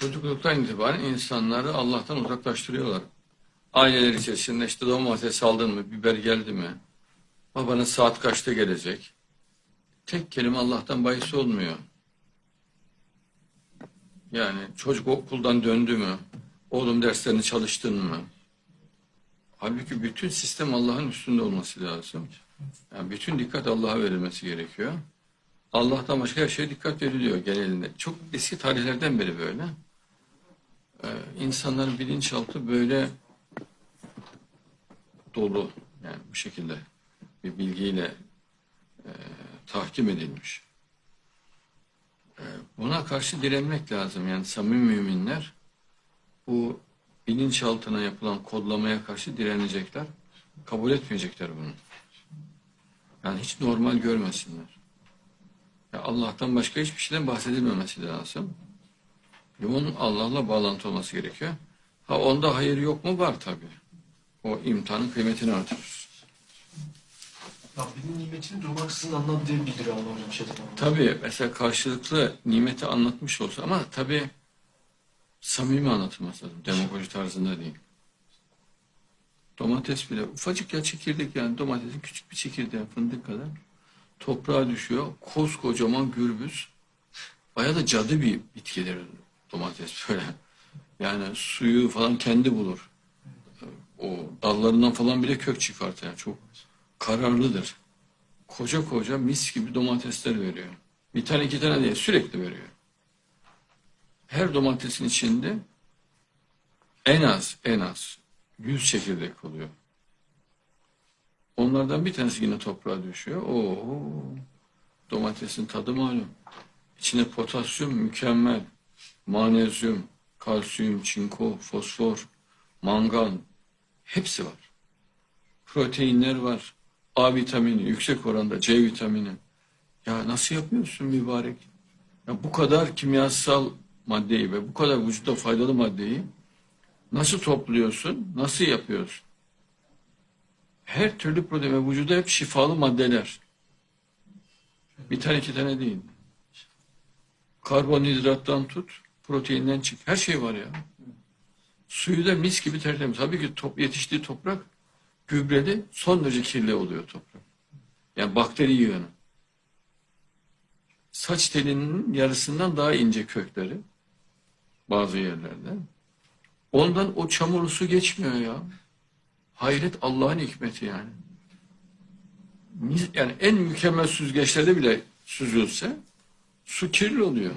çocukluktan itibaren insanları Allah'tan uzaklaştırıyorlar. Aileler içerisinde işte domates aldın mı, biber geldi mi, babana saat kaçta gelecek. Tek kelime Allah'tan bahis olmuyor. Yani çocuk okuldan döndü mü, oğlum derslerini çalıştın mı? Halbuki bütün sistem Allah'ın üstünde olması lazım. Yani bütün dikkat Allah'a verilmesi gerekiyor. Allah'tan başka her şeye dikkat veriliyor genelinde. Çok eski tarihlerden beri böyle. Ee, insanların bilinçaltı böyle dolu. Yani bu şekilde bir bilgiyle e, tahkim edilmiş. E, buna karşı direnmek lazım. Yani samimi müminler bu bilinçaltına yapılan kodlamaya karşı direnecekler. Kabul etmeyecekler bunu. Yani hiç normal görmesinler. Ya Allah'tan başka hiçbir şeyden bahsedilmemesi lazım. Yoğun Allah'la bağlantı olması gerekiyor. Ha onda hayır yok mu? Var tabii. O imtihanın kıymetini artırır. Rabbinin nimetini durmaksızın anlattığı bildiriyor Allah hocam şeytan. Tabii mesela karşılıklı nimeti anlatmış olsa ama tabii samimi anlatılması lazım. Demagoji tarzında değil. Domates bile ufacık ya çekirdek yani domatesin küçük bir çekirdeği fındık kadar toprağa düşüyor. Koskocaman gürbüz. Bayağı da cadı bir bitkidir domates böyle. Yani suyu falan kendi bulur. O dallarından falan bile kök çıkartır. Yani çok kararlıdır. Koca koca mis gibi domatesler veriyor. Bir tane iki tane değil sürekli veriyor. Her domatesin içinde en az en az yüz çekirdek oluyor. Onlardan bir tanesi yine toprağa düşüyor. Oo, domatesin tadı malum. İçinde potasyum mükemmel, manezyum, kalsiyum, çinko, fosfor, mangan hepsi var. Proteinler var. A vitamini yüksek oranda, C vitamini. Ya nasıl yapıyorsun mübarek? Ya bu kadar kimyasal maddeyi ve bu kadar vücuda faydalı maddeyi nasıl topluyorsun, nasıl yapıyorsun? Her türlü ve vücuda hep şifalı maddeler. Bir tane iki tane değil. Karbonhidrattan tut, proteinden çık. Her şey var ya. Suyu da mis gibi tertemiz. Tabii ki top, yetiştiği toprak gübreli son derece kirli oluyor toprak. Yani bakteri yığını. Saç telinin yarısından daha ince kökleri bazı yerlerde. Ondan o çamurlu su geçmiyor ya. Hayret Allah'ın hikmeti yani. Yani en mükemmel süzgeçlerde bile süzülse su kirli oluyor.